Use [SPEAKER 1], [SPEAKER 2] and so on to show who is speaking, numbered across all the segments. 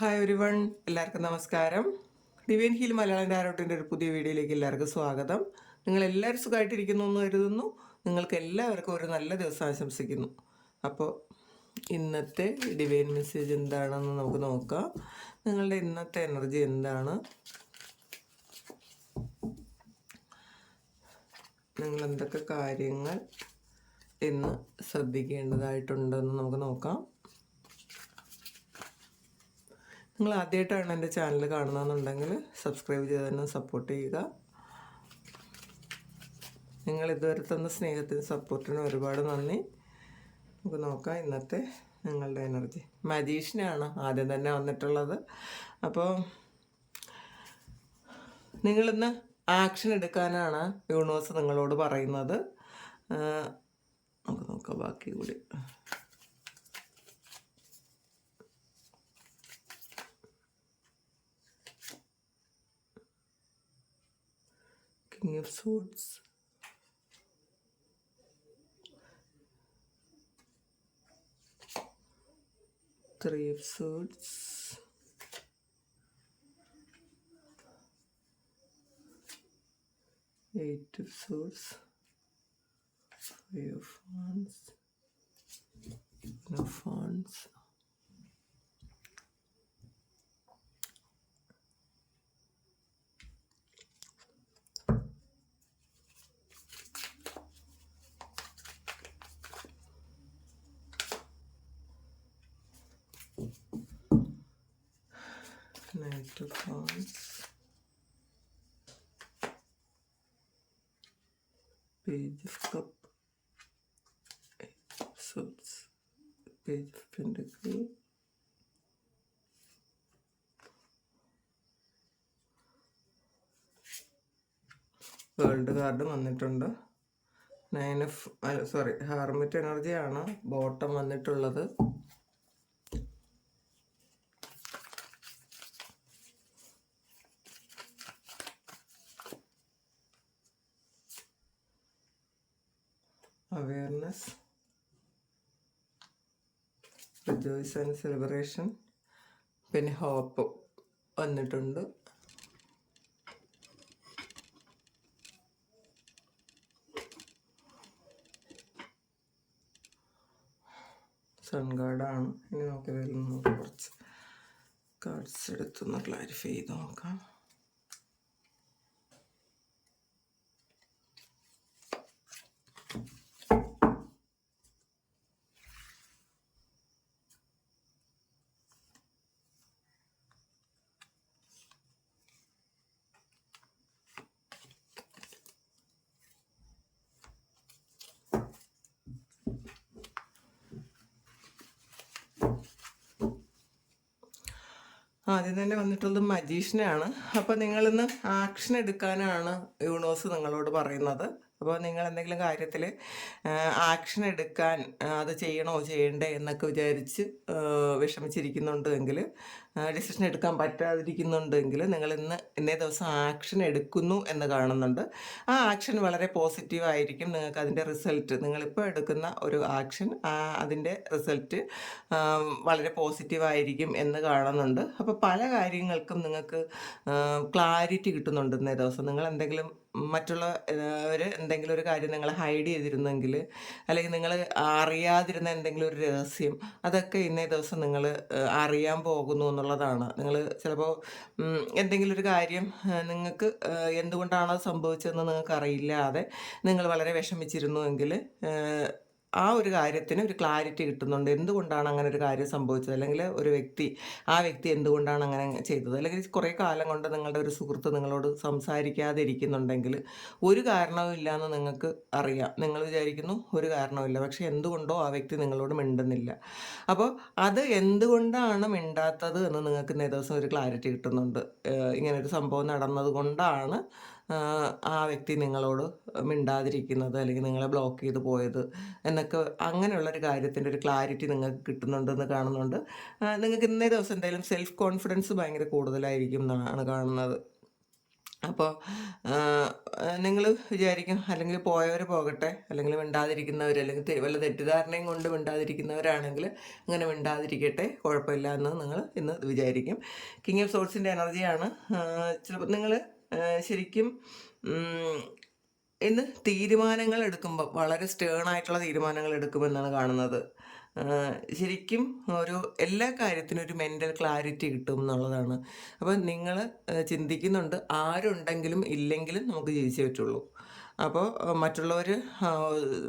[SPEAKER 1] Hi ഒരു one എല്ലാവർക്കും നമസ്കാരം. ഡിവൈൻ ഹീൽ മലയാളം ഡയറക്ടറിന്റെ ഒരു പുതിയ വീഡിയോയിലേക്ക് എല്ലാവർക്കും സ്വാഗതം. നിങ്ങൾ എല്ലാവരും സുഖമായിട്ടിരിക്കുന്നു എന്ന് കരുതുന്നു. നിങ്ങൾക്ക് എല്ലാവർക്കും ഒരു നല്ല ദിവസം ആശംസിക്കുന്നു. അപ്പോൾ ഇന്നത്തെ ഡിവൈൻ മെസ്സേജ് എന്താണെന്ന് നമുക്ക് നോക്കാം. നിങ്ങളുടെ ഇന്നത്തെ എനർജി എന്താണ്? നിങ്ങൾ എന്തൊക്കെ കാര്യങ്ങൾ ഇന്ന് ശ്രദ്ധിക്കേണ്ടതായിട്ടുണ്ടെന്ന് നമുക്ക് നോക്കാം. നിങ്ങൾ ആദ്യമായിട്ടാണ് എന്റെ ചാനൽ കാണുന്നതെന്നുണ്ടെങ്കിൽ സബ്സ്ക്രൈബ് ചെയ്ത് തന്നെ സപ്പോർട്ട് ചെയ്യുക. നിങ്ങൾ ഇതുവരെ തന്ന സ്നേഹത്തിനും സപ്പോർട്ടിനും ഒരുപാട് നന്ദി. നമുക്ക് നോക്കാം ഇന്നത്തെ നിങ്ങളുടെ എനർജി മജീഷ്യനാണ് ആദ്യം തന്നെ വന്നിട്ടുള്ളത്. അപ്പോൾ നിങ്ങളിന്ന് ആക്ഷൻ എടുക്കാനാണ് യൂണിവേഴ്സ് നിങ്ങളോട് പറയുന്നത്. നമുക്ക് നോക്കാം ബാക്കി കൂടി. King of Swords. Three of Swords. Eight of Swords. Five of Wands. Ten of Wands. Knight of. Page of Cup. Eight of Swords. Page of Pentacle. World card വന്നിട്ടുണ്ട് നയൻ ഓഫ് സോറി ഹാർമിറ്റ് എനർജിയാണ് bottom വന്നിട്ടുള്ളത് awareness rejoice and celebration പിന്നെ hope വന്നിട്ടുണ്ട്. Sun ഗാർഡാണ് ഇനി നമുക്ക് ഇതിൽ കുറച്ച് കാർഡ്സ് എടുത്തൊന്ന് ക്ലാരിഫൈ ചെയ്ത് നോക്കാം. ആദ്യം തന്നെ വന്നിട്ടുള്ളത് മജീഷ്യനാണ് അപ്പോൾ നിങ്ങളിന്ന് ആക്ഷൻ എടുക്കാനാണ് യൂണിവേഴ്സ് നിങ്ങളോട് പറയുന്നത്. അപ്പോൾ നിങ്ങൾ എന്തെങ്കിലും കാര്യത്തിൽ ആക്ഷൻ എടുക്കാൻ അത് ചെയ്യണോ ചെയ്യണ്ടേ എന്നൊക്കെ വിചാരിച്ച് വിഷമിച്ചിരിക്കുന്നുണ്ടെങ്കിൽ ഡിസിഷൻ എടുക്കാൻ പറ്റാതിരിക്കുന്നുണ്ടെങ്കിൽ നിങ്ങൾ ഇന്ന് ഇന്നേ ദിവസം ആക്ഷൻ എടുക്കുന്നു എന്ന് കാണുന്നുണ്ട്. ആ ആക്ഷൻ വളരെ പോസിറ്റീവ് ആയിരിക്കും നിങ്ങൾക്ക് അതിന്റെ റിസൾട്ട് നിങ്ങളിപ്പോൾ എടുക്കുന്ന ഒരു ആക്ഷൻ അതിന്റെ റിസൾട്ട് വളരെ പോസിറ്റീവ് ആയിരിക്കും എന്ന് കാണുന്നുണ്ട്. അപ്പോൾ പല കാര്യങ്ങൾക്കും നിങ്ങൾക്ക് ക്ലാരിറ്റി കിട്ടുന്നുണ്ട് ഇന്നേ ദിവസം. നിങ്ങൾ എന്തെങ്കിലും മറ്റുള്ളവർ എന്തെങ്കിലും ഒരു കാര്യം നിങ്ങൾ ഹൈഡ് ചെയ്തിരുന്നെങ്കിൽ അല്ലെങ്കിൽ നിങ്ങൾ അറിയാതിരുന്ന എന്തെങ്കിലും ഒരു രഹസ്യം അതൊക്കെ ഇന്നേ ദിവസം നിങ്ങൾ അറിയാൻ പോകുന്നു എന്നുള്ളതാണ്. നിങ്ങൾ ചിലപ്പോൾ എന്തെങ്കിലും ഒരു കാര്യം നിങ്ങൾക്ക് എന്തുകൊണ്ടാണ് അത് സംഭവിച്ചതെന്ന് നിങ്ങൾക്ക് അറിയില്ലാതെ നിങ്ങൾ വളരെ വിഷമിച്ചിരുന്നുവെങ്കിൽ ആ ഒരു കാര്യത്തിന് ഒരു ക്ലാരിറ്റി കിട്ടുന്നുണ്ട്. എന്തുകൊണ്ടാണ് അങ്ങനെ ഒരു കാര്യം സംഭവിച്ചത്? അല്ലെങ്കിൽ ഒരു വ്യക്തി ആ വ്യക്തി എന്തുകൊണ്ടാണ് അങ്ങനെ ചെയ്തത്? അല്ലെങ്കിൽ കുറേ കാലം കൊണ്ട് നിങ്ങളുടെ ഒരു സുഹൃത്ത് നിങ്ങളോട് സംസാരിക്കാതെ ഇരിക്കുന്നുണ്ടെങ്കിൽ ഒരു കാരണവും ഇല്ലയെന്ന് നിങ്ങൾക്ക് അറിയാം. നിങ്ങൾ വിചാരിക്കുന്നു ഒരു കാരണവുമില്ല പക്ഷേ എന്തുകൊണ്ടോ ആ വ്യക്തി നിങ്ങളോട് മിണ്ടുന്നില്ല. അപ്പോൾ അത് എന്തുകൊണ്ടാണ് മിണ്ടാത്തത് എന്ന് നിങ്ങൾക്ക് ഇന്നേ ദിവസം ഒരു ക്ലാരിറ്റി കിട്ടുന്നുണ്ട്. ഇങ്ങനൊരു സംഭവം നടന്നത് കൊണ്ടാണ് ആ വ്യക്തി നിങ്ങളോട് മിണ്ടാതിരിക്കുന്നത് അല്ലെങ്കിൽ നിങ്ങളെ ബ്ലോക്ക് ചെയ്ത് പോയത് എന്നൊക്കെ അങ്ങനെയുള്ളൊരു കാര്യത്തിന്റെ ഒരു ക്ലാരിറ്റി നിങ്ങൾക്ക് കിട്ടുന്നുണ്ടെന്ന് കാണുന്നുണ്ട്. നിങ്ങൾക്ക് ഇന്നേ ദിവസം എന്തായാലും സെൽഫ് കോൺഫിഡൻസ് ഭയങ്കര കൂടുതലായിരിക്കും എന്നാണ് കാണുന്നത്. അപ്പോൾ നിങ്ങൾ വിചാരിക്കും അല്ലെങ്കിൽ പോയവർ പോകട്ടെ അല്ലെങ്കിൽ മിണ്ടാതിരിക്കുന്നവർ അല്ലെങ്കിൽ വല്ല തെറ്റിദ്ധാരണയും കൊണ്ട് മിണ്ടാതിരിക്കുന്നവരാണെങ്കിൽ അങ്ങനെ മിണ്ടാതിരിക്കട്ടെ കുഴപ്പമില്ല എന്ന് നിങ്ങൾ ഇന്ന് വിചാരിക്കും. കിങ് ഓഫ് സോൾസിന്റെ എനർജിയാണ് ചിലപ്പോൾ നിങ്ങൾ ശരിക്കും ഇന്ന് തീരുമാനങ്ങൾ എടുക്കുമ്പോൾ വളരെ സ്റ്റേൺ ആയിട്ടുള്ള തീരുമാനങ്ങൾ എടുക്കുമെന്നാണ് കാണുന്നത്. ശരിക്കും ഒരു എല്ലാ കാര്യത്തിനും ഒരു മെന്റൽ ക്ലാരിറ്റി കിട്ടും എന്നുള്ളതാണ്. അപ്പം നിങ്ങൾ ചിന്തിക്കുന്നുണ്ട് ആരുണ്ടെങ്കിലും ഇല്ലെങ്കിലും നമുക്ക് ജയിച്ചേ പറ്റുള്ളൂ. അപ്പോൾ മറ്റുള്ളവർ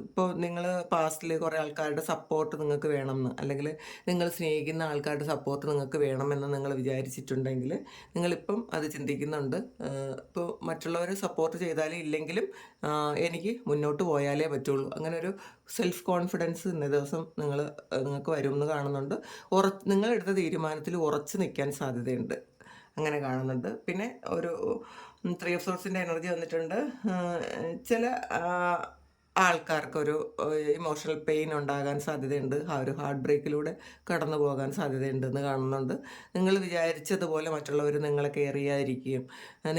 [SPEAKER 1] ഇപ്പോൾ നിങ്ങൾ പാസ്റ്റിൽ കുറേ ആൾക്കാരുടെ സപ്പോർട്ട് നിങ്ങൾക്ക് വേണമെന്ന് അല്ലെങ്കിൽ നിങ്ങൾ സ്നേഹിക്കുന്ന ആൾക്കാരുടെ സപ്പോർട്ട് നിങ്ങൾക്ക് വേണമെന്ന് നിങ്ങൾ വിചാരിച്ചിട്ടുണ്ടെങ്കിൽ നിങ്ങളിപ്പം അത് ചിന്തിക്കുന്നുണ്ട്. ഇപ്പോൾ മറ്റുള്ളവരെ സപ്പോർട്ട് ചെയ്താലും ഇല്ലെങ്കിലും എനിക്ക് മുന്നോട്ട് പോയാലേ പറ്റുള്ളൂ. അങ്ങനെ ഒരു സെൽഫ് കോൺഫിഡൻസ് ഇന്ന ദിവസം നിങ്ങൾ നിങ്ങൾക്ക് വരുമെന്ന് കാണുന്നുണ്ട്. ഉറ നിങ്ങളെടുത്ത തീരുമാനത്തിൽ ഉറച്ചു നിൽക്കാൻ സാധ്യതയുണ്ട്. അങ്ങനെ കാണുന്നുണ്ട്. പിന്നെ ഒരു ത്രീ ഓഫ് എനർജി വന്നിട്ടുണ്ട്. ചില ആൾക്കാർക്കൊരു ഇമോഷണൽ പെയിൻ ഉണ്ടാകാൻ സാധ്യതയുണ്ട്. ആ ഒരു ഹാർട്ട് ബ്രേക്കിലൂടെ കടന്നു പോകാൻ സാധ്യതയുണ്ടെന്ന് കാണുന്നുണ്ട്. നിങ്ങൾ വിചാരിച്ചതുപോലെ മറ്റുള്ളവർ നിങ്ങളെ കെയർ ചെയ്യാതിരിക്കുകയും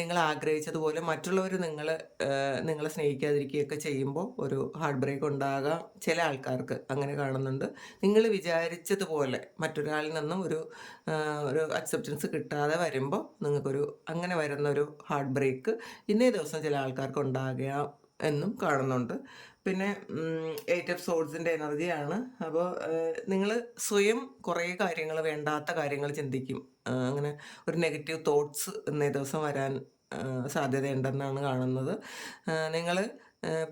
[SPEAKER 1] നിങ്ങൾ ആഗ്രഹിച്ചതുപോലെ മറ്റുള്ളവർ നിങ്ങൾ നിങ്ങളെ സ്നേഹിക്കാതിരിക്കുകയൊക്കെ ചെയ്യുമ്പോൾ ഒരു ഹാർട്ട് ബ്രേക്ക് ഉണ്ടാകാം ചില ആൾക്കാർക്ക്. അങ്ങനെ കാണുന്നുണ്ട്. നിങ്ങൾ വിചാരിച്ചതുപോലെ മറ്റൊരാളിൽ നിന്നും ഒരു ഒരു അക്സെപ്റ്റൻസ് കിട്ടാതെ വരുമ്പോൾ നിങ്ങൾക്കൊരു അങ്ങനെ വരുന്ന ഒരു ഹാർട്ട് ബ്രേക്ക് ഇന്നേ ദിവസം ചില ആൾക്കാർക്ക് ഉണ്ടാകാം എന്നും കാണുന്നുണ്ട്. പിന്നെ എയ്റ്റ് ഓഫ് സോൾസിന്റെ എനർജിയാണ് അപ്പോൾ നിങ്ങൾ സ്വയം കുറേ കാര്യങ്ങൾ വേണ്ടാത്ത കാര്യങ്ങൾ ചിന്തിക്കും. അങ്ങനെ ഒരു നെഗറ്റീവ് തോട്ട്സ് ഇന്നേ ദിവസം വരാൻ സാധ്യതയുണ്ടെന്നാണ് കാണുന്നത്. നിങ്ങൾ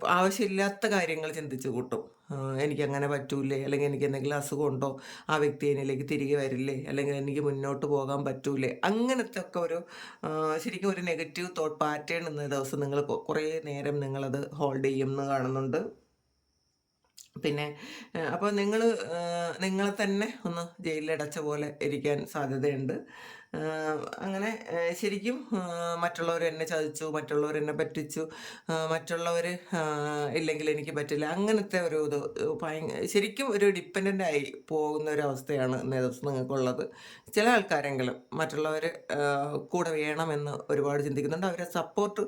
[SPEAKER 1] ആവശ്യമില്ലാത്ത കാര്യങ്ങൾ ചിന്തിച്ചു കൂട്ടും. എനിക്കങ്ങനെ പറ്റൂലേ? അല്ലെങ്കിൽ എനിക്ക് എന്തെങ്കിലും അസുഖമുണ്ടോ ആ വ്യക്തി എന്നിലേക്ക് തിരികെ വരില്ലേ? അല്ലെങ്കിൽ എനിക്ക് മുന്നോട്ട് പോകാൻ പറ്റൂലേ? അങ്ങനത്തെ ഒക്കെ ഒരു ശരിക്കും ഒരു നെഗറ്റീവ് തോട്ട് പാറ്റേൺ എന്ന ദിവസം നിങ്ങൾ കുറേ നേരം നിങ്ങളത് ഹോൾഡ് ചെയ്യുമെന്ന് കാണുന്നുണ്ട്. പിന്നെ അപ്പോൾ നിങ്ങൾ നിങ്ങളെ തന്നെ ഒന്ന് ജയിലിലടച്ച പോലെ ഇരിക്കാൻ സാധ്യതയുണ്ട്. അങ്ങനെ ശരിക്കും മറ്റുള്ളവർ എന്നെ ചതിച്ചു മറ്റുള്ളവർ എന്നെ പറ്റിച്ചു മറ്റുള്ളവർ ഇല്ലെങ്കിൽ എനിക്ക് പറ്റില്ല. അങ്ങനത്തെ ഒരു ഇത് ശരിക്കും ഒരു ഡിപ്പെൻഡന്റ് ആയി പോകുന്ന ഒരു അവസ്ഥയാണ് ഇന്നേ ദിവസം നിങ്ങൾക്കുള്ളത്. ചില ആൾക്കാരെങ്കിലും മറ്റുള്ളവർ കൂടെ വേണമെന്ന് ഒരുപാട് ചിന്തിക്കുന്നുണ്ട്. അവരെ സപ്പോർട്ട്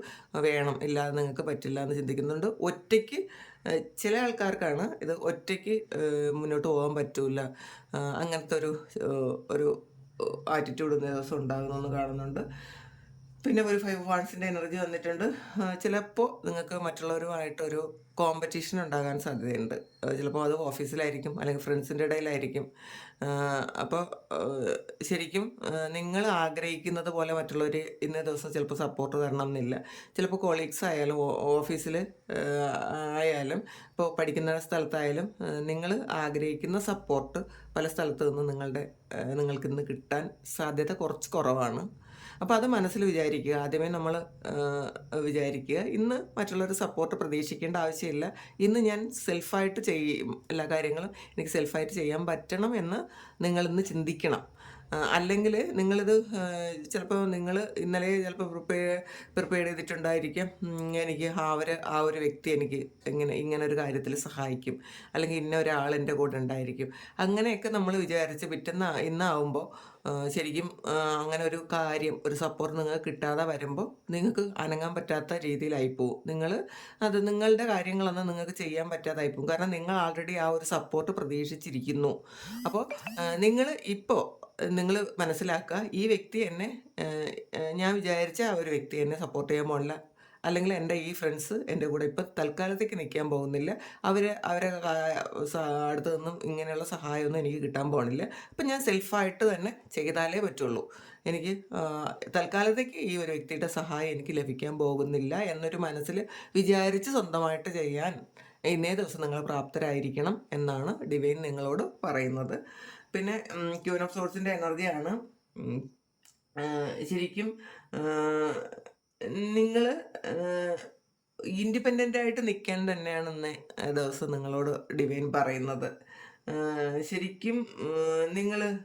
[SPEAKER 1] വേണം. ഇല്ലാതെ നിങ്ങൾക്ക് പറ്റില്ല എന്ന് ചിന്തിക്കുന്നുണ്ട്. ഒറ്റയ്ക്ക് ചില ആൾക്കാർക്കാണ് ഇത് ഒറ്റയ്ക്ക് മുന്നോട്ട് പോകാൻ പറ്റില്ല അങ്ങനത്തെ ഒരു ഒരു ആറ്റിറ്റ്യൂഡ് ഇന്നേ ദിവസം ഉണ്ടാകുന്നു കാണുന്നുണ്ട്. പിന്നെ ഒരു ഫൈവ് വാൺസിന്റെ എനർജി വന്നിട്ടുണ്ട്. ചിലപ്പോൾ നിങ്ങൾക്ക് മറ്റുള്ളവരുമായിട്ടൊരു കോമ്പറ്റീഷൻ ഉണ്ടാകാൻ സാധ്യതയുണ്ട്. ചിലപ്പോൾ അത് ഓഫീസിലായിരിക്കും അല്ലെങ്കിൽ ഫ്രണ്ട്സിന്റെ ഇടയിലായിരിക്കും. അപ്പോൾ ശരിക്കും നിങ്ങൾ ആഗ്രഹിക്കുന്നത് പോലെ മറ്റുള്ളവർ ഇന്നേ ദിവസം ചിലപ്പോൾ സപ്പോർട്ട് തരണം എന്നില്ല. ചിലപ്പോൾ കൊളീഗ്സ് ആയാലും ഓഫീസിൽ ആയാലും ഇപ്പോൾ പഠിക്കുന്ന സ്ഥലത്തായാലും നിങ്ങൾ ആഗ്രഹിക്കുന്ന സപ്പോർട്ട് പല സ്ഥലത്തു നിന്ന് നിങ്ങളുടെ നിങ്ങൾക്ക് ഇന്ന് കിട്ടാൻ സാധ്യത കുറച്ച് കുറവാണ്. അപ്പോൾ അത് മനസ്സിൽ വിചാരിക്കുക. ആദ്യമേ നമ്മൾ വിചാരിക്കുക. ഇന്ന് മറ്റുള്ളവർ സപ്പോർട്ട് പ്രതീക്ഷിക്കേണ്ട ആവശ്യമില്ല. ഇന്ന് ഞാൻ സെൽഫായിട്ട് ചെയ്യും എല്ലാ കാര്യങ്ങളും എനിക്ക് സെൽഫായിട്ട് ചെയ്യാൻ പറ്റണം എന്ന് നിങ്ങൾ ഇന്ന് ചിന്തിക്കണം. അല്ലെങ്കിൽ നിങ്ങളിത് ചിലപ്പോൾ നിങ്ങൾ ഇന്നലെ ചിലപ്പോൾ പ്രിപ്പയർ പ്രിപ്പയർ ചെയ്തിട്ടുണ്ടായിരിക്കും. എനിക്ക് ആ ഒരു ആ ഒരു വ്യക്തി എനിക്ക് ഇങ്ങനെ ഇങ്ങനെ ഒരു കാര്യത്തിൽ സഹായിക്കും. അല്ലെങ്കിൽ ഇന്ന ഒരാൾ എന്റെ കൂടെ ഉണ്ടായിരിക്കും. അങ്ങനെയൊക്കെ നമ്മൾ വിചാരിച്ച് പിറ്റെന്ന് ഇന്നാവുമ്പോൾ ശരിക്കും അങ്ങനെ ഒരു കാര്യം ഒരു സപ്പോർട്ട് നിങ്ങൾക്ക് കിട്ടാതെ വരുമ്പോൾ നിങ്ങൾക്ക് അനങ്ങാൻ പറ്റാത്ത രീതിയിലായി പോകും നിങ്ങൾ അത് നിങ്ങളുടെ കാര്യങ്ങളൊന്നും നിങ്ങൾക്ക് ചെയ്യാൻ പറ്റാതായി പോകും കാരണം നിങ്ങൾ ആൾറെഡി ആ ഒരു സപ്പോർട്ട് പ്രതീക്ഷിച്ചിരിക്കുന്നു. അപ്പോൾ നിങ്ങൾ ഇപ്പോൾ നിങ്ങൾ മനസ്സിലാക്കുക ഈ വ്യക്തി എന്നെ ഞാൻ വിചാരിച്ച ആ ഒരു വ്യക്തി എന്നെ സപ്പോർട്ട് ചെയ്യാൻ പോകില്ല അല്ലെങ്കിൽ എന്റെ ഈ ഫ്രണ്ട്സ് എന്റെ കൂടെ ഇപ്പം തൽക്കാലത്തേക്ക് നിൽക്കാൻ പോകുന്നില്ല. അവർ അവരെ അടുത്ത് നിന്നും ഇങ്ങനെയുള്ള സഹായമൊന്നും എനിക്ക് കിട്ടാൻ പോകണില്ല അപ്പം ഞാൻ സെൽഫായിട്ട് തന്നെ ചെയ്താലേ പറ്റുള്ളൂ. എനിക്ക് തൽക്കാലത്തേക്ക് ഈ ഒരു വ്യക്തിയുടെ സഹായം എനിക്ക് ലഭിക്കാൻ പോകുന്നില്ല എന്നൊരു മനസ്സിൽ വിചാരിച്ച് സ്വന്തമായിട്ട് ചെയ്യാൻ ഇന്നേ ദിവസം നിങ്ങൾ പ്രാപ്തരായിരിക്കണം എന്നാണ് ഡിവൈൻ നിങ്ങളോട് പറയുന്നത്. പിന്നെ ക്യൂൻ ഓഫ് സോഴ്സിന്റെ എനർജിയാണ് ശരിക്കും നിങ്ങൾ ഇൻഡിപെൻഡന്റ് ആയിട്ട് നിൽക്കാൻ തന്നെയാണ് ഇന്ന് ദിവസം നിങ്ങളോട് ഡിവൈൻ പറയുന്നത്. ശരിക്കും നിങ്ങൾ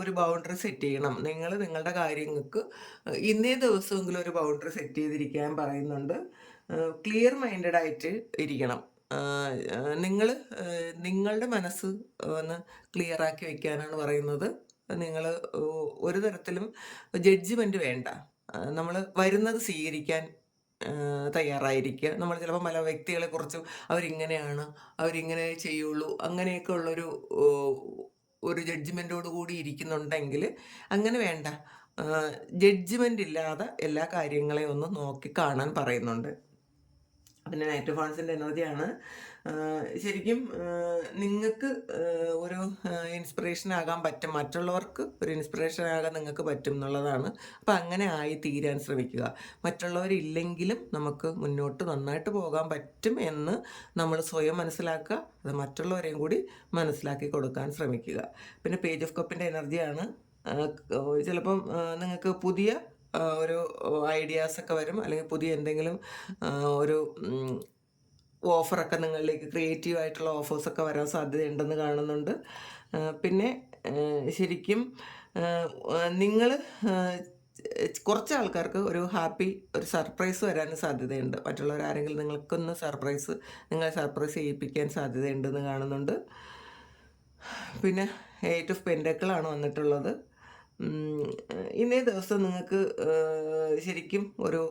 [SPEAKER 1] ഒരു ബൗണ്ടറി സെറ്റ് ചെയ്യണം. നിങ്ങൾ നിങ്ങളുടെ കാര്യങ്ങൾക്ക് ഇന്നേ ദിവസമെങ്കിലും ഒരു ബൗണ്ടറി സെറ്റ് ചെയ്തിരിക്കാൻ പറയുന്നുണ്ട്. ക്ലിയർ മൈൻഡഡ് ആയിട്ട് ഇരിക്കണം. നിങ്ങൾ നിങ്ങളുടെ മനസ്സ് ഒന്ന് ക്ലിയർ ആക്കി വെക്കാനാണ് പറയുന്നത്. നിങ്ങൾ ഒരു തരത്തിലും ജഡ്ജ്മെന്റ് വേണ്ട. നമ്മൾ വരുന്നത് സ്വീകരിക്കാൻ തയ്യാറായിരിക്കുക. നമ്മൾ ചിലപ്പോൾ പല വ്യക്തികളെ കുറിച്ച് അവരിങ്ങനെയാണ് അവരിങ്ങനെ ചെയ്യുള്ളൂ അങ്ങനെയൊക്കെ ഉള്ളൊരു ഒരു ജഡ്ജ്മെന്റോട് കൂടി ഇരിക്കുന്നുണ്ടെങ്കിൽ അങ്ങനെ വേണ്ട. ജഡ്ജ്മെന്റ് ഇല്ലാതെ എല്ലാ കാര്യങ്ങളെയും ഒന്ന് നോക്കി കാണാൻ പറയുന്നുണ്ട്. പിന്നെ നൈറ്റ് ഫോൺസിന്റെ എനർജിയാണ് ശരിക്കും നിങ്ങൾക്ക് ഒരു ഇൻസ്പിറേഷൻ ആകാൻ പറ്റും. മറ്റുള്ളവർക്ക് ഒരു ഇൻസ്പിറേഷൻ ആകാൻ നിങ്ങൾക്ക് പറ്റും എന്നുള്ളതാണ്. അപ്പം അങ്ങനെ ആയി തീരാൻ ശ്രമിക്കുക. മറ്റുള്ളവരില്ലെങ്കിലും നമുക്ക് മുന്നോട്ട് നന്നായിട്ട് പോകാൻ പറ്റും എന്ന് നമ്മൾ സ്വയം മനസ്സിലാക്കുക. അത് മറ്റുള്ളവരെയും കൂടി മനസ്സിലാക്കി കൊടുക്കാൻ ശ്രമിക്കുക. പിന്നെ പേജ് ഓഫ് കപ്പിന്റെ എനർജിയാണ്. ചിലപ്പം നിങ്ങൾക്ക് പുതിയ ഒരു ഐഡിയാസ് ഒക്കെ വരും. അല്ലെങ്കിൽ പുതിയ എന്തെങ്കിലും ഒരു ഓഫറൊക്കെ നിങ്ങളിലേക്ക് ക്രിയേറ്റീവ് ആയിട്ടുള്ള ഓഫേഴ്സൊക്കെ വരാൻ സാധ്യതയുണ്ടെന്ന് കാണുന്നുണ്ട്. പിന്നെ ശരിക്കും നിങ്ങൾ കുറച്ച് ആൾക്കാർക്ക് ഒരു ഹാപ്പി ഒരു സർപ്രൈസ് വരാൻ സാധ്യതയുണ്ട്. മറ്റുള്ളവർ ആരെങ്കിലും നിങ്ങൾക്കൊന്ന് സർപ്രൈസ് നിങ്ങളെ സർപ്രൈസ് ചെയ്യിപ്പിക്കാൻ സാധ്യതയുണ്ടെന്ന് കാണുന്നുണ്ട്. പിന്നെ എയ്റ്റ് ഓഫ് പെൻഡക്കിളാണ് വന്നിട്ടുള്ളത്. ഇന്നേ ദിവസം നിങ്ങൾക്ക് ശരിക്കും ഒരു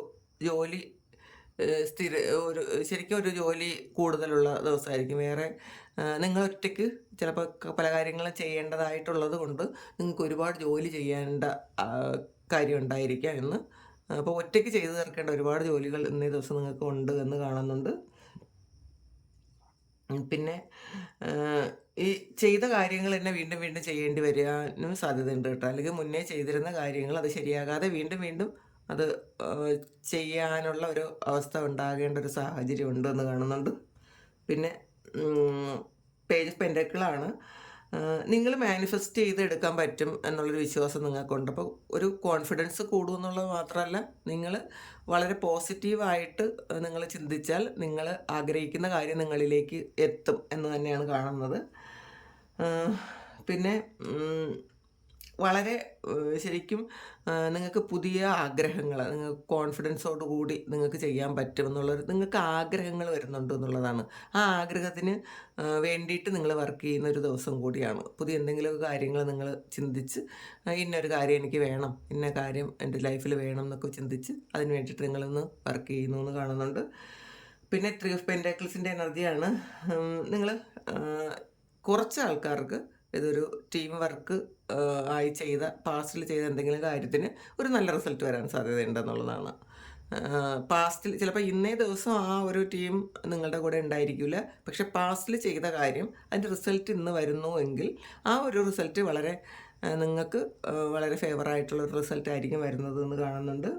[SPEAKER 1] ജോലി സ്ഥിര ഒരു ശരിക്കും ഒരു ജോലി കൂടുതലുള്ള ദിവസമായിരിക്കും. വേറെ നിങ്ങൾ ഒറ്റയ്ക്ക് ചിലപ്പോൾ പല കാര്യങ്ങളും ചെയ്യേണ്ടതായിട്ടുള്ളത് കൊണ്ട് നിങ്ങൾക്ക് ഒരുപാട് ജോലി ചെയ്യേണ്ട കാര്യം ഉണ്ടായിരിക്കാം എന്ന്. അപ്പോൾ ഒറ്റയ്ക്ക് ചെയ്തു തീർക്കേണ്ട ഒരുപാട് ജോലികൾ ഇന്നേ ദിവസം നിങ്ങൾക്ക് ഉണ്ട് എന്ന് കാണുന്നുണ്ട്. പിന്നെ ഈ ചെയ്ത കാര്യങ്ങൾ തന്നെ വീണ്ടും വീണ്ടും ചെയ്യേണ്ടി വരാനും സാധ്യതയുണ്ട് കേട്ടോ. അല്ലെങ്കിൽ മുന്നേ ചെയ്തിരുന്ന കാര്യങ്ങൾ അത് ശരിയാകാതെ വീണ്ടും വീണ്ടും അത് ചെയ്യാനുള്ള ഒരു അവസ്ഥ ഉണ്ടാകേണ്ട ഒരു സാഹചര്യം ഉണ്ടെന്ന് കാണുന്നുണ്ട്. പിന്നെ പേജ് പെൻഡക്കിളാണ്. നിങ്ങൾ മാനിഫെസ്റ്റ് ചെയ്ത് എടുക്കാൻ പറ്റും എന്നുള്ളൊരു വിശ്വാസം നിങ്ങൾക്കുണ്ട്. അപ്പോൾ ഒരു കോൺഫിഡൻസ് കൂടുമെന്നുള്ളത് മാത്രമല്ല നിങ്ങൾ വളരെ പോസിറ്റീവായിട്ട് നിങ്ങൾ ചിന്തിച്ചാൽ നിങ്ങൾ ആഗ്രഹിക്കുന്ന കാര്യം നിങ്ങളിലേക്ക് എത്തും എന്ന് തന്നെയാണ് കാണുന്നത്. പിന്നെ വളരെ ശരിക്കും നിങ്ങൾക്ക് പുതിയ ആഗ്രഹങ്ങൾ നിങ്ങൾക്ക് കോൺഫിഡൻസോട് കൂടി നിങ്ങൾക്ക് ചെയ്യാൻ പറ്റുമെന്നുള്ളൊരു നിങ്ങൾക്ക് ആഗ്രഹങ്ങൾ വരുന്നുണ്ട് എന്നുള്ളതാണ്. ആ ആഗ്രഹത്തിന് വേണ്ടിയിട്ട് നിങ്ങൾ വർക്ക് ചെയ്യുന്ന ഒരു ദിവസം കൂടിയാണ്. പുതിയ എന്തെങ്കിലും കാര്യങ്ങൾ നിങ്ങൾ ചിന്തിച്ച് ഇന്നൊരു കാര്യം എനിക്ക് വേണം ഇന്ന കാര്യം എന്റെ ലൈഫിൽ വേണം എന്നൊക്കെ ചിന്തിച്ച് അതിന് വേണ്ടിയിട്ട് നിങ്ങളൊന്ന് വർക്ക് ചെയ്യുന്നു എന്ന് കാണുന്നുണ്ട്. പിന്നെ ത്രീ ഓഫ് പെന്റാക്കിൾസിന്റെ എനർജിയാണ്. നിങ്ങൾ കുറച്ച് ആൾക്കാർക്ക് ഇതൊരു ടീം വർക്ക് ആയി ചെയ്ത പാസ്റ്റിൽ ചെയ്ത എന്തെങ്കിലും കാര്യത്തിന് ഒരു നല്ല റിസൾട്ട് വരാൻ സാധ്യതയുണ്ടെന്നുള്ളതാണ്. പാസ്റ്റിൽ ചിലപ്പോൾ ഇന്നേ ദിവസം ആ ഒരു ടീം നിങ്ങളുടെ കൂടെ ഉണ്ടായിരിക്കില്ല. പക്ഷെ പാസ്റ്റിൽ ചെയ്ത കാര്യം അതിന്റെ റിസൾട്ട് ഇന്ന് വരുന്നു എങ്കിൽ ആ ഒരു റിസൾട്ട് വളരെ നിങ്ങൾക്ക് വളരെ ഫേവർ ആയിട്ടുള്ള ഒരു റിസൾട്ട് ആയിരിക്കും വരുന്നത് എന്ന് കാണുന്നുണ്ട്.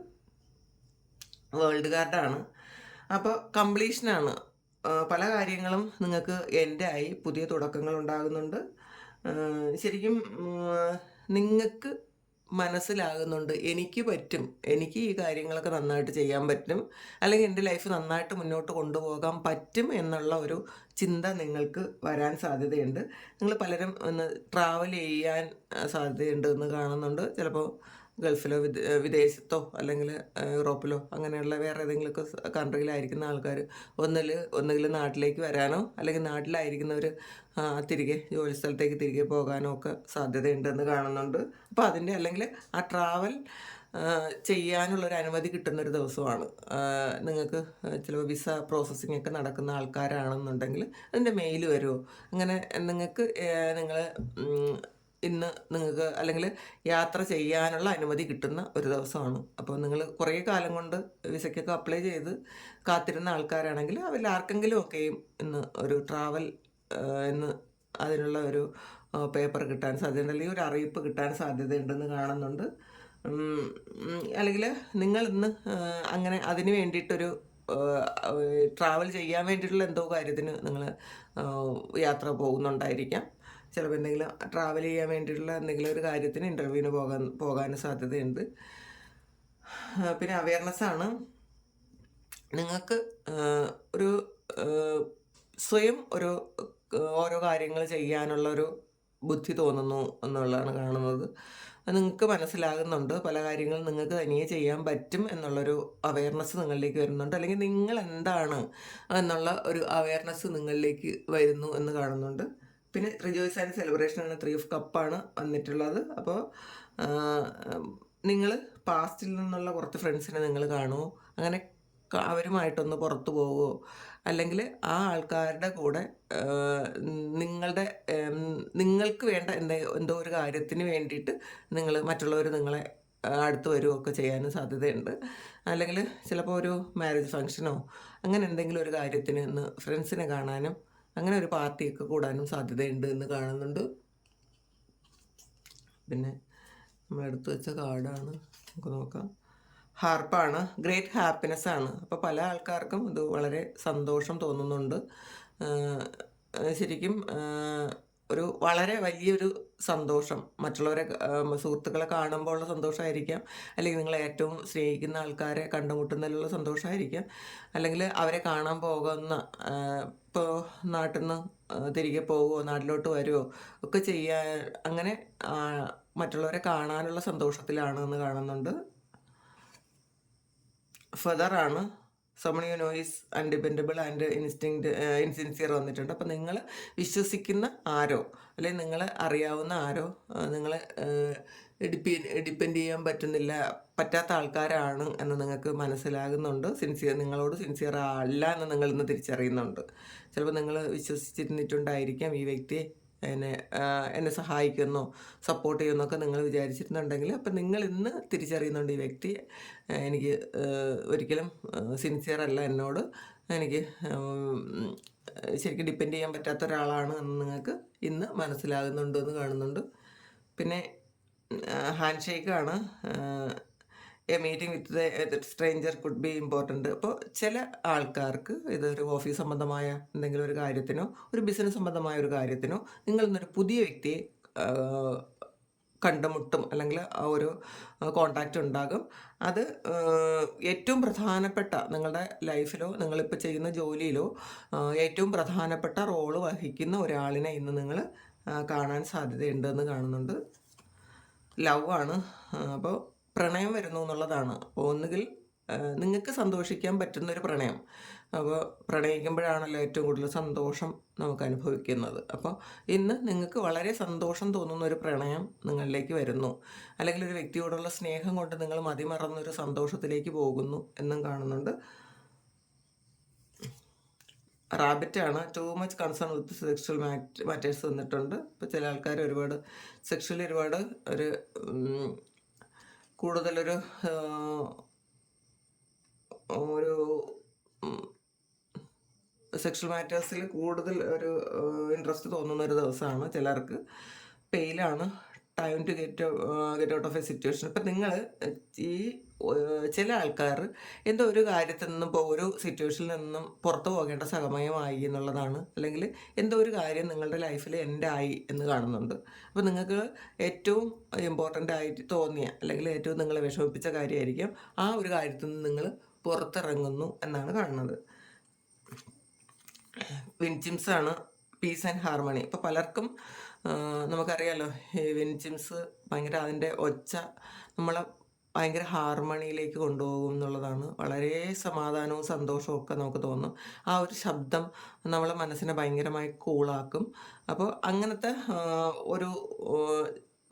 [SPEAKER 1] വേൾഡ് കാർഡാണ് അപ്പോൾ കംപ്ലീഷനാണ്. പല കാര്യങ്ങളും നിങ്ങൾക്ക് എന്റെ ആയി പുതിയ തുടക്കങ്ങൾ ഉണ്ടാകുന്നുണ്ട്. ശരിക്കും നിങ്ങൾക്ക് മനസ്സിലാകുന്നുണ്ട് എനിക്ക് പറ്റും എനിക്ക് ഈ കാര്യങ്ങളൊക്കെ നന്നായിട്ട് ചെയ്യാൻ പറ്റും അല്ലെങ്കിൽ എന്റെ ലൈഫ് നന്നായിട്ട് മുന്നോട്ട് കൊണ്ടുപോകാൻ പറ്റും എന്നുള്ള ഒരു ചിന്ത നിങ്ങൾക്ക് വരാൻ സാധ്യതയുണ്ട്. നിങ്ങൾ പലരും ഒന്ന് ട്രാവൽ ചെയ്യാൻ സാധ്യതയുണ്ട് എന്ന് കാണുന്നുണ്ട്. ചിലപ്പോൾ ഗൾഫിലോ വിദേ വിദേശത്തോ അല്ലെങ്കിൽ യൂറോപ്പിലോ അങ്ങനെയുള്ള വേറെ ഏതെങ്കിലുമൊക്കെ കൺട്രിയിലായിരിക്കുന്ന ആൾക്കാർ ഒന്നിൽ ഒന്നുകിൽ നാട്ടിലേക്ക് വരാനോ അല്ലെങ്കിൽ നാട്ടിലായിരിക്കുന്നവർ തിരികെ ജോലി സ്ഥലത്തേക്ക് തിരികെ പോകാനോ ഒക്കെ സാധ്യതയുണ്ടെന്ന് കാണുന്നുണ്ട്. അപ്പോൾ അതിന്റെ അല്ലെങ്കിൽ ആ ട്രാവൽ ചെയ്യാനുള്ളൊരു അനുമതി കിട്ടുന്നൊരു ദിവസമാണ്. നിങ്ങൾക്ക് ചിലപ്പോൾ വിസ പ്രോസസ്സിംഗ് ഒക്കെ നടക്കുന്ന ആൾക്കാരാണെന്നുണ്ടെങ്കിൽ അതിന്റെ മെയിൽ വരുമോ അങ്ങനെ നിങ്ങൾക്ക് നിങ്ങൾ ഇന്ന് നിങ്ങൾക്ക് അല്ലെങ്കിൽ യാത്ര ചെയ്യാനുള്ള അനുമതി കിട്ടുന്ന ഒരു ദിവസമാണ്. അപ്പോൾ നിങ്ങൾ കുറേ കാലം കൊണ്ട് വിസയ്ക്കൊക്കെ അപ്ലൈ ചെയ്ത് കാത്തിരുന്ന ആൾക്കാരാണെങ്കിൽ അവരിൽ ആർക്കെങ്കിലും ഒക്കെയും ഇന്ന് ഒരു ട്രാവൽ എന്ന് അതിനുള്ള ഒരു പേപ്പർ കിട്ടാൻ സാധ്യതയുണ്ട് അല്ലെങ്കിൽ ഒരു അറിയിപ്പ് കിട്ടാൻ സാധ്യതയുണ്ടെന്ന് കാണുന്നുണ്ട്. അല്ലെങ്കിൽ നിങ്ങൾ ഇന്ന് അങ്ങനെ അതിന് വേണ്ടിയിട്ടൊരു ട്രാവൽ ചെയ്യാൻ വേണ്ടിയിട്ടുള്ള എന്തോ കാര്യത്തിന് നിങ്ങൾ യാത്ര പോകുന്നുണ്ടായിരിക്കാം. ചിലപ്പോൾ എന്തെങ്കിലും ട്രാവൽ ചെയ്യാൻ വേണ്ടിയിട്ടുള്ള എന്തെങ്കിലും ഒരു കാര്യത്തിന് ഇന്റർവ്യൂവിന് പോകാൻ പോകാൻ സാധ്യതയുണ്ട്. പിന്നെ അവയർനെസ് ആണ്. നിങ്ങൾക്ക് ഒരു സ്വയം ഒരു ഓരോ കാര്യങ്ങൾ ചെയ്യാനുള്ള ഒരു ബുദ്ധി തോന്നുന്നു എന്നുള്ളതാണ് കാണുന്നത്. നിങ്ങൾക്ക് മനസ്സിലാകുന്നുണ്ട്. പല കാര്യങ്ങളും നിങ്ങൾക്ക് തനിയെ ചെയ്യാൻ പറ്റും എന്നുള്ളൊരു അവയർനെസ് നിങ്ങളിലേക്ക് വരുന്നുണ്ട്. അല്ലെങ്കിൽ നിങ്ങൾ എന്താണ് എന്നുള്ള ഒരു അവയർനെസ് നിങ്ങളിലേക്ക് വരുന്നു എന്ന് കാണുന്നുണ്ട്. പിന്നെ റിജോയ്സ് ആൻഡ് സെലിബ്രേഷൻ ആണ് ത്രീ ഓഫ് കപ്പാണ് വന്നിട്ടുള്ളത് അപ്പോൾ നിങ്ങൾ പാസ്റ്റിൽ നിന്നുള്ള കുറച്ച് ഫ്രണ്ട്സിനെ നിങ്ങൾ കാണുമോ അങ്ങനെ അവരുമായിട്ടൊന്ന് പുറത്തു പോവുമോ അല്ലെങ്കിൽ ആ ആൾക്കാരുടെ കൂടെ നിങ്ങളുടെ നിങ്ങൾക്ക് വേണ്ട എന്താ എന്തോ ഒരു കാര്യത്തിന് വേണ്ടിയിട്ട് നിങ്ങൾ മറ്റുള്ളവർ നിങ്ങളെ അടുത്ത് വരുമൊക്കെ ചെയ്യാനും സാധ്യതയുണ്ട്. അല്ലെങ്കിൽ ചിലപ്പോൾ ഒരു മാരേജ് ഫങ്ഷനോ അങ്ങനെ എന്തെങ്കിലും ഒരു കാര്യത്തിന് ഇന്ന് ഫ്രണ്ട്സിനെ കാണാനും അങ്ങനെ ഒരു പാർട്ടിയൊക്കെ കൂടാനും സാധ്യതയുണ്ട് എന്ന് കാണുന്നുണ്ട്. പിന്നെ നമ്മൾ എടുത്തു വെച്ച കാർഡാണ്. നമുക്ക് നോക്കാം. ഹാർപ്പാണ്. ഗ്രേറ്റ് ഹാപ്പിനെസ് ആണ്. അപ്പോൾ പല ആൾക്കാർക്കും ഇത് വളരെ സന്തോഷം തോന്നുന്നുണ്ട്. ശരിക്കും ഒരു വളരെ വലിയൊരു സന്തോഷം. മറ്റുള്ളവരെ സുഹൃത്തുക്കളെ കാണുമ്പോൾ ഉള്ള സന്തോഷമായിരിക്കാം. അല്ലെങ്കിൽ നിങ്ങളെ ഏറ്റവും സ്നേഹിക്കുന്ന ആൾക്കാരെ കണ്ടുമുട്ടുന്നതിലുള്ള സന്തോഷമായിരിക്കാം. അല്ലെങ്കിൽ അവരെ കാണാൻ പോകുന്ന ഇപ്പോൾ നാട്ടിൽ നിന്ന് തിരികെ പോവുമോ നാട്ടിലോട്ട് വരുമോ ഒക്കെ ചെയ്യാൻ അങ്ങനെ മറ്റുള്ളവരെ കാണാനുള്ള സന്തോഷത്തിലാണ് എന്ന് കാണുന്നുണ്ട്. ഫെദറാണ് someone you know is undependable and instinct insincere വന്നിട്ടുണ്ട്. അപ്പം നിങ്ങൾ വിശ്വസിക്കുന്ന ആരോ അല്ലെങ്കിൽ നിങ്ങൾ അറിയാവുന്ന ആരോ നിങ്ങൾ ഡിപ്പി ഡിപ്പെൻഡ് ചെയ്യാൻ പറ്റുന്നില്ല പറ്റാത്ത ആൾക്കാരാണ് എന്ന് നിങ്ങൾക്ക് മനസ്സിലാകുന്നുണ്ട്. സിൻസിയർ നിങ്ങളോട് സിൻസിയർ അല്ല എന്ന് നിങ്ങൾ ഇന്ന് തിരിച്ചറിയുന്നുണ്ട്. ചിലപ്പോൾ നിങ്ങൾ വിശ്വസിച്ചിരുന്നിട്ടുണ്ടായിരിക്കാം ഈ വ്യക്തിയെ. എന്നെ എന്നെ സഹായിക്കുന്നു സപ്പോർട്ട് ചെയ്യുന്നൊക്കെ നിങ്ങൾ വിചാരിച്ചിരുന്നുണ്ടെങ്കിൽ അപ്പം നിങ്ങൾ ഇന്ന് തിരിച്ചറിയുന്നുണ്ട് ഈ വ്യക്തി എനിക്ക് ഒരിക്കലും സിൻസിയർ അല്ല എന്നോട് എനിക്ക് ശരിക്കും ഡിപ്പെൻഡ് ചെയ്യാൻ പറ്റാത്ത ഒരാളാണ് എന്ന് നിങ്ങൾക്ക് ഇന്ന് മനസ്സിലാകുന്നുണ്ട് എന്ന് കാണുന്നുണ്ട്. പിന്നെ hand ഷേക്കാണ് a meeting with stranger could be important അപ്പോൾ ചില ആൾക്കാർക്ക് ഇതൊരു ഓഫീസ് സംബന്ധമായ എന്തെങ്കിലും ഒരു കാര്യത്തിനോ ഒരു ബിസിനസ് സംബന്ധമായ ഒരു കാര്യത്തിനോ നിങ്ങൾ ഇന്നൊരു പുതിയ വ്യക്തിയെ കണ്ടുമുട്ടും അല്ലെങ്കിൽ ആ ഒരു കോണ്ടാക്റ്റ് ഉണ്ടാകും. അത് ഏറ്റവും പ്രധാനപ്പെട്ട നിങ്ങളുടെ ലൈഫിലോ നിങ്ങളിപ്പോൾ ചെയ്യുന്ന ജോലിയിലോ ഏറ്റവും പ്രധാനപ്പെട്ട റോൾ വഹിക്കുന്ന ഒരാളിനെ ഇന്ന് നിങ്ങൾ കാണാൻ സാധ്യതയുണ്ടെന്ന് കാണുന്നുണ്ട്. ലവ് ആണ്. അപ്പോൾ പ്രണയം വരുന്നു എന്നുള്ളതാണ്. ഒന്നുകിൽ നിങ്ങൾക്ക് സന്തോഷിക്കാൻ പറ്റുന്ന ഒരു പ്രണയം. അപ്പോൾ പ്രണയിക്കുമ്പോഴാണല്ലോ ഏറ്റവും കൂടുതൽ സന്തോഷം നമുക്ക് അനുഭവിക്കുന്നത്. അപ്പോൾ ഇന്ന് നിങ്ങൾക്ക് വളരെ സന്തോഷം തോന്നുന്ന ഒരു പ്രണയം നിങ്ങളിലേക്ക് വരുന്നു. അല്ലെങ്കിൽ ഒരു വ്യക്തിയോടുള്ള സ്നേഹം കൊണ്ട് നിങ്ങൾ മതിമറന്നൊരു സന്തോഷത്തിലേക്ക് പോകുന്നു എന്നും കാണുന്നുണ്ട്. റാബിറ്റാണ് too much concern with sexual matters വന്നിട്ടുണ്ട് ഇപ്പോൾ ചില ആൾക്കാർ ഒരുപാട് സെക്ഷലി ഒരുപാട് ഒരു കൂടുതലൊരു ഒരു സെക്ഷൽ മാറ്റേഴ്സിൽ കൂടുതൽ ഒരു ഇൻട്രസ്റ്റ് തോന്നുന്ന ഒരു ദിവസമാണ് ചിലർക്ക്. പെയിലാണ് time to get get out of a situation ഇപ്പം നിങ്ങൾ ഈ ചില ആൾക്കാർ എന്തോ ഒരു കാര്യത്തിൽ നിന്നും ഇപ്പോൾ ഒരു സിറ്റുവേഷനിൽ നിന്നും പുറത്തു പോകേണ്ട സമയമായി എന്നുള്ളതാണ്. അല്ലെങ്കിൽ എന്തോ ഒരു കാര്യം നിങ്ങളുടെ ലൈഫിൽ എൻഡായി എന്ന് കാണുന്നുണ്ട്. അപ്പോൾ നിങ്ങൾക്ക് ഏറ്റവും ഇമ്പോർട്ടന്റ് ആയിട്ട് തോന്നിയ അല്ലെങ്കിൽ ഏറ്റവും നിങ്ങളെ വിഷമിപ്പിച്ച കാര്യമായിരിക്കും ആ ഒരു കാര്യത്തിൽ നിന്ന് നിങ്ങൾ പുറത്തിറങ്ങുന്നു എന്നാണ് കാണുന്നത്. വിൻചിംസ് ആണ് പീസ് ആൻഡ് ഹാർമണി ഇപ്പോൾ പലർക്കും നമുക്കറിയാലോ വിൻചിംസ് ഭയങ്കര അതിന്റെ ഒച്ച നമ്മളെ ഭയങ്കര ഹാർമണിയിലേക്ക് കൊണ്ടുപോകും എന്നുള്ളതാണ്. വളരെ സമാധാനവും സന്തോഷവും ഒക്കെ നമുക്ക് തോന്നും. ആ ഒരു ശബ്ദം നമ്മളെ മനസ്സിനെ ഭയങ്കരമായി കൂളാക്കും. അപ്പോൾ അങ്ങനത്തെ ഒരു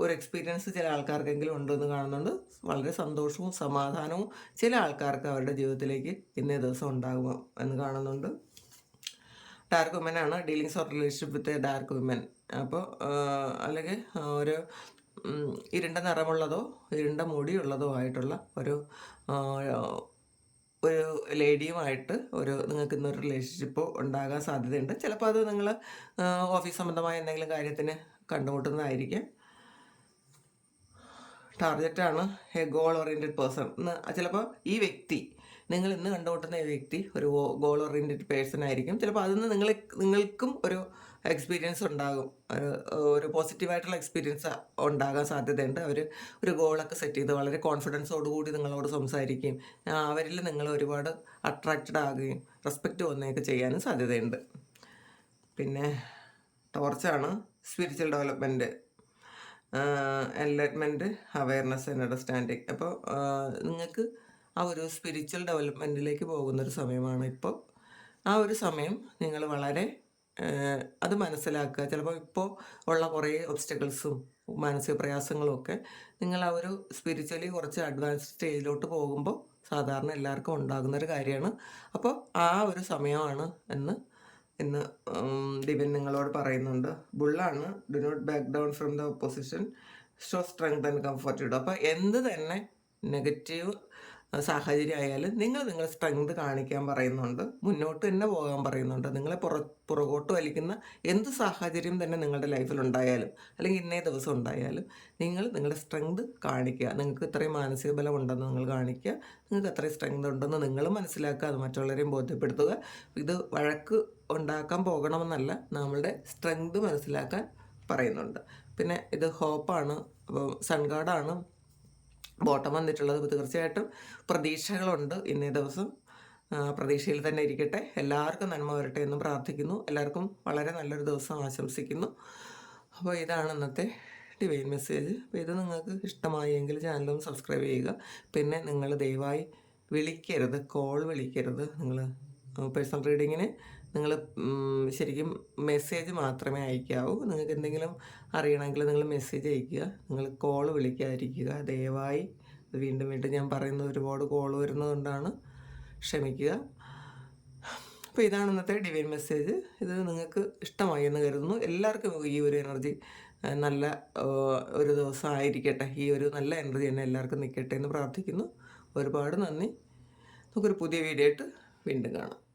[SPEAKER 1] ഒരു എക്സ്പീരിയൻസ് ചില ആൾക്കാർക്കെങ്കിലും ഉണ്ടെന്ന് കാണുന്നുണ്ട്. വളരെ സന്തോഷവും സമാധാനവും ചില ആൾക്കാർക്ക് അവരുടെ ജീവിതത്തിലേക്ക് ഇന്നേ ദിവസം ഉണ്ടാകും എന്ന് കാണുന്നുണ്ട്. ഡാർക്ക് വുമൻ ആണ്. Dealings or relationship with a dark woman അപ്പോൾ അല്ലെങ്കിൽ ഒരു ഇരുണ്ട നിറമുള്ളതോ ഇരുണ്ട മുടിയുള്ളതോ ആയിട്ടുള്ള ഒരു ഒരു ലേഡിയുമായിട്ട് ഒരു നിങ്ങൾക്ക് ഇന്നൊരു റിലേഷൻഷിപ്പ് ഉണ്ടാകാൻ സാധ്യതയുണ്ട്. ചിലപ്പോൾ അത് നിങ്ങൾ ഓഫീസ് സംബന്ധമായ എന്തെങ്കിലും കാര്യത്തിന് കണ്ടുമുട്ടുന്നതായിരിക്കും. ടാർഗറ്റാണ് എ ഗോൾ ഓറിയന്റഡ് പേഴ്സൺ ചിലപ്പോൾ ഈ വ്യക്തി നിങ്ങൾ ഇന്ന് കണ്ടുമുട്ടുന്ന ഈ വ്യക്തി ഒരു ഗോൾ ഓറിയന്റഡ് പേഴ്സൺ ആയിരിക്കും. ചിലപ്പോൾ അതിൽ നിന്ന് നിങ്ങൾ നിങ്ങൾക്കും ഒരു എക്സ്പീരിയൻസ് ഉണ്ടാകും. ഒരു പോസിറ്റീവായിട്ടുള്ള എക്സ്പീരിയൻസ് ഉണ്ടാകാൻ സാധ്യതയുണ്ട്. അവർ ഒരു ഗോളൊക്കെ സെറ്റ് ചെയ്ത് വളരെ കോൺഫിഡൻസോടുകൂടി നിങ്ങളോട് സംസാരിക്കുകയും അവരിൽ നിങ്ങൾ ഒരുപാട് അട്രാക്റ്റഡ് ആകുകയും റെസ്പെക്റ്റ് തോന്നുകയൊക്കെ ചെയ്യാനും സാധ്യതയുണ്ട്. പിന്നെ ടോർച്ചാണ് spiritual development enlightenment awareness and understanding അപ്പോൾ നിങ്ങൾക്ക് ആ ഒരു സ്പിരിച്വൽ ഡെവലപ്മെന്റിലേക്ക് പോകുന്നൊരു സമയമാണ് ഇപ്പോൾ ആ ഒരു സമയം നിങ്ങൾ വളരെ അത് മനസ്സിലാക്കുക. ചിലപ്പോൾ ഇപ്പോൾ ഉള്ള കുറേ ഒബ്സ്റ്റക്കിൾസും മാനസിക പ്രയാസങ്ങളും ഒക്കെ നിങ്ങൾ ആ ഒരു സ്പിരിച്വലി കുറച്ച് അഡ്വാൻസ് സ്റ്റേജിലോട്ട് പോകുമ്പോൾ സാധാരണ എല്ലാവർക്കും ഉണ്ടാകുന്ന ഒരു കാര്യമാണ്. അപ്പോൾ ആ ഒരു സമയമാണ് എന്ന് ഇന്ന് ഡിവിൻ നിങ്ങളോട് പറയുന്നുണ്ട്. ബുള്ളാണ് do not back down from the opposition show strength and comfort ഇടും അപ്പോൾ എന്ത് തന്നെ നെഗറ്റീവ് സാഹചര്യം ആയാലും നിങ്ങൾ നിങ്ങളുടെ സ്ട്രെങ്ത് കാണിക്കാൻ പറയുന്നുണ്ട് മുന്നോട്ട് തന്നെ പോകാൻ പറയുന്നുണ്ട്. നിങ്ങളെ പുറ പുറകോട്ട് വലിക്കുന്ന എന്ത് സാഹചര്യം തന്നെ നിങ്ങളുടെ ലൈഫിൽ ഉണ്ടായാലും അല്ലെങ്കിൽ ഇന്നേ ദിവസം ഉണ്ടായാലും നിങ്ങൾ നിങ്ങളുടെ സ്ട്രെങ്ത് കാണിക്കുക. നിങ്ങൾക്ക് ഇത്രയും മാനസിക ബലം ഉണ്ടെന്ന് നിങ്ങൾ കാണിക്കുക. നിങ്ങൾക്ക് അത്രയും സ്ട്രെങ്ത് ഉണ്ടെന്ന് നിങ്ങൾ മനസ്സിലാക്കുക. അത് മറ്റുള്ളവരെയും ബോധ്യപ്പെടുത്തുക. ഇത് വഴക്ക് ഉണ്ടാക്കാൻ പോകണമെന്നല്ല നമ്മളുടെ സ്ട്രെങ്ത് മനസ്സിലാക്കാൻ പറയുന്നുണ്ട്. പിന്നെ ഇത് ഹോപ്പാണ് അപ്പോൾ സൺഗാർഡാണ് ബോട്ടം വന്നിട്ടുള്ളത്. തീർച്ചയായിട്ടും പ്രതീക്ഷകളുണ്ട്. ഇന്നേ ദിവസം പ്രതീക്ഷയിൽ തന്നെ ഇരിക്കട്ടെ. എല്ലാവർക്കും നന്മ വരട്ടെ എന്നും പ്രാർത്ഥിക്കുന്നു. എല്ലാവർക്കും വളരെ നല്ലൊരു ദിവസം ആശംസിക്കുന്നു. അപ്പോൾ ഇതാണ് ഇന്നത്തെ ഡിവൈൻ മെസ്സേജ് അപ്പോൾ ഇത് നിങ്ങൾക്ക് ഇഷ്ടമായെങ്കിൽ ചാനലും സബ്സ്ക്രൈബ് ചെയ്യുക. പിന്നെ നിങ്ങൾ ദയവായി വിളിക്കരുത്. കോൾ വിളിക്കരുത്. നിങ്ങൾ പേഴ്സണൽ റീഡിങ്ങിന് നിങ്ങൾ ശരിക്കും മെസ്സേജ് മാത്രമേ അയക്കാവൂ. നിങ്ങൾക്ക് എന്തെങ്കിലും അറിയണമെങ്കിൽ നിങ്ങൾ മെസ്സേജ് അയക്കുക. നിങ്ങൾ കോൾ വിളിക്കാതിരിക്കുക. ദയവായി വീണ്ടും വീണ്ടും ഞാൻ പറയുന്ന ഒരുപാട് കോൾ വരുന്നതുകൊണ്ടാണ് ക്ഷമിക്കുക. അപ്പോൾ ഇതാണ് ഇന്നത്തെ ഡിവൈൻ മെസ്സേജ് ഇത് നിങ്ങൾക്ക് ഇഷ്ടമായി എന്ന് കരുതുന്നു. എല്ലാവർക്കും ഈ ഒരു എനർജി നല്ല ഒരു ദിവസം ആയിരിക്കട്ടെ. ഈ ഒരു നല്ല എനർജി തന്നെ എല്ലാവർക്കും നിൽക്കട്ടെ എന്ന് പ്രാർത്ഥിക്കുന്നു. ഒരുപാട് നന്ദി. നമുക്കൊരു പുതിയ വീഡിയോ ആയിട്ട് വീണ്ടും കാണാം.